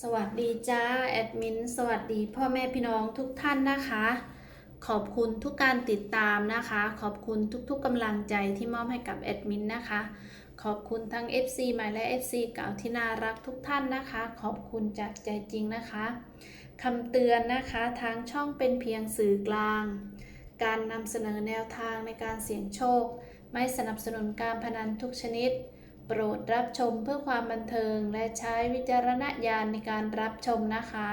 สวัสดีจ้าแอดมินสวัสดีพ่อแม่พี่น้องทุกท่านนะคะ ขอบคุณทุกการติดตามนะคะ ขอบคุณทุกๆกำลังใจที่มอบให้กับแอดมินนะคะ ขอบคุณทั้ง FC ใหม่และ FC เก่าที่น่ารักทุกท่านนะคะ ขอบคุณจากใจจริงนะคะคำเตือนนะคะทางช่องเป็นเพียงสื่อกลาง การนำเสนอแนวทางในการเสี่ยงโชค ไม่สนับสนุนการพนันทุกชนิด โปรดรับชมเพื่อความบันเทิงและใช้วิจารณญาณในการรับชมนะคะ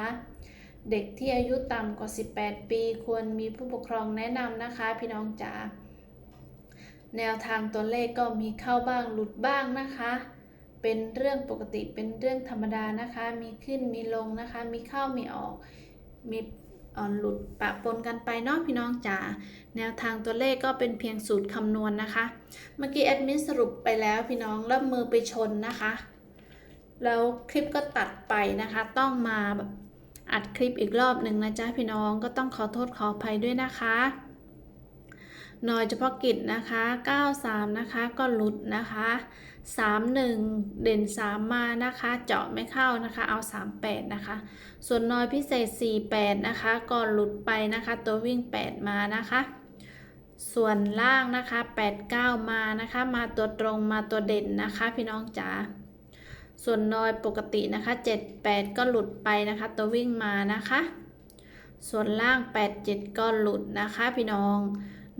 เด็กที่อายุต่ำกว่า 18 ปี ควรมีผู้ปกครองแนะนำนะคะ พี่น้องจ๋าแนวทางตัวเลขก็มีเข้าบ้างหลุดบ้างนะคะ เป็นเรื่องปกติเป็นเรื่องธรรมดานะคะ มีขึ้นมีลงนะคะ มีเข้ามีออกมี อ่อนหลุดปะปนกันไปเนาะพี่น้องจ๋าแนวทางตัวเลขก็เป็นเพียงสูตรคำนวณนะคะ เมื่อกี้แอดมินสรุปไปแล้วพี่น้องแล้วมือไปชนนะคะ แล้วคลิปก็ตัดไปนะคะ ต้องมาแบบอัดคลิปอีกรอบหนึ่งนะจ๊ะพี่น้องก็ต้องขอโทษขออภัยด้วยนะคะ หน่อยเฉพาะกิจนะคะ 93 นะคะ ก็หลุดนะคะ 31 เด่น 3 มานะคะ เจาะไม่เข้านะคะ เอา 38 นะคะ ส่วนน้อยพิเศษ 48 นะคะ ก็หลุดไปนะคะ ตัววิ่ง 8 มานะคะ ส่วนล่างนะคะ 89 มานะคะ มาตัวตรงมาตัวเด่นนะคะ พี่น้องจ๋าส่วนน้อยปกตินะคะ 78 ก็หลุดไปนะคะ ตัววิ่งมานะคะ ส่วนล่าง 87 ก็หลุดนะคะ พี่น้อง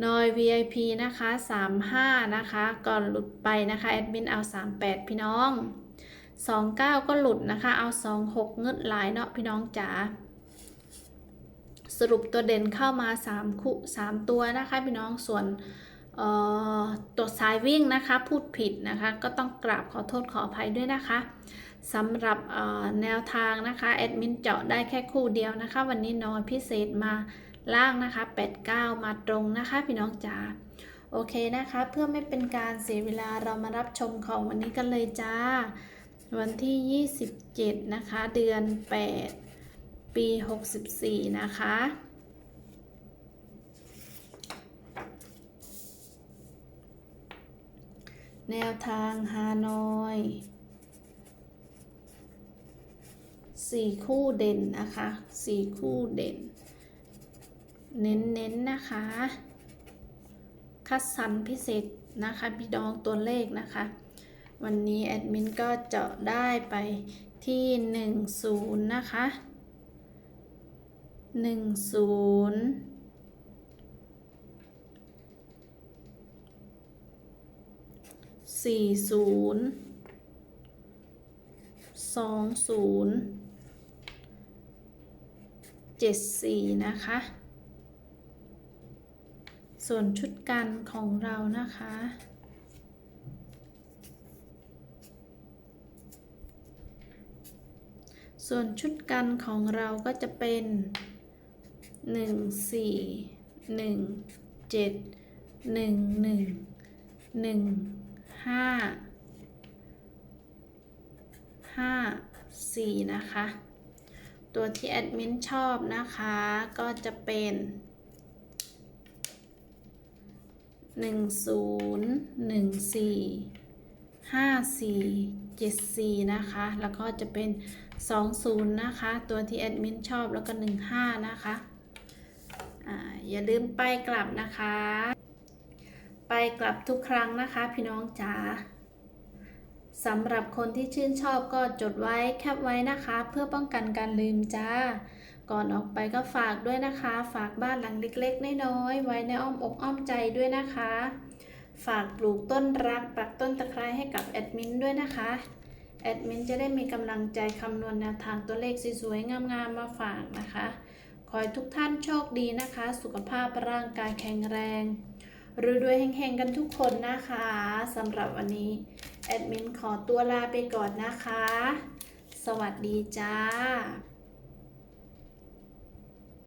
นอย VIP นะคะ 35 นะคะก็หลุดไปนะคะแอดมินเอา 38 พี่น้อง 29 ก็หลุดนะคะ เอา 26 เงืดหลายเนาะพี่น้องจ๋าสรุปตัวเด่นเข้ามา 3 คู่ 3 ตัวนะคะพี่น้องส่วนเอ่อตัวสายวิ่งนะคะพูดผิดนะคะก็ต้องกราบขอโทษขออภัยด้วยนะคะสำหรับเอ่อแนวทางนะคะแอดมินเจาะได้แค่คู่เดียวนะคะ วันนี้น้อยพิเศษมา ล่างนะคะ 89 มาตรงนะคะพี่น้องจ๋าโอเคนะคะ เพื่อไม่เป็นการเสียเวลาเรามารับชมของวันนี้กันเลยจ้า วันที่ 27 นะคะ เดือน 8 ปี 64 นะคะแนวทางฮานอยสี่คู่เด่นนะคะสี่คู่เด่น เน้นๆนนะคะ คัดสรรพิเศษนะคะพี่น้องตัวเลขนะคะ วันนี้แอดมินก็เจาะได้ไปที่ 10 นะคะ 10สี่ศูนย์สองศูนย์เจ็ดสี่นะคะ ส่วนชุดกันของเรานะคะ ส่วนชุดกันของเราก็จะเป็นหนึ่งสี่หนึ่งเจ็ดหนึ่งหนึ่งหนึ่งห้าห้าสี่นะคะ ตัวที่แอดมินชอบนะคะ ก็จะเป็น หนึ่งศูนย์หนึ่งสี่ห้าสี่เจ็ดสี่นะคะ แล้วก็จะเป็นสองศูนย์นะคะ ตัวที่แอดมินชอบแล้วก็หนึ่งห้านะคะอ่าอย่าลืมไปกลับนะคะ ไปกลับทุกครั้งนะคะ พี่น้องจ๋า สำหรับคนที่ชื่นชอบก็จดไว้แคปไว้นะคะ เพื่อป้องกันการลืมจ้า ก่อนออกไปก็ฝากด้วยนะคะ ฝากบ้านหลังเล็กๆน้อยๆไว้ในอ้อมอกอ้อมใจด้วยนะคะ ฝากปลูกต้นรักปักต้นตะไคร้ให้กับแอดมินด้วยนะคะแอดมินจะได้มีกำลังใจคำนวณแนวทางตัวเลขสวยๆงามๆมาฝากนะคะ ขอให้ทุกท่านโชคดีนะคะ สุขภาพร่างกายแข็งแรง รวยๆแห่งๆกันทุกคนนะคะสำหรับวันนี้ แอดมินขอตัวลาไปก่อนนะคะ สวัสดีจ้า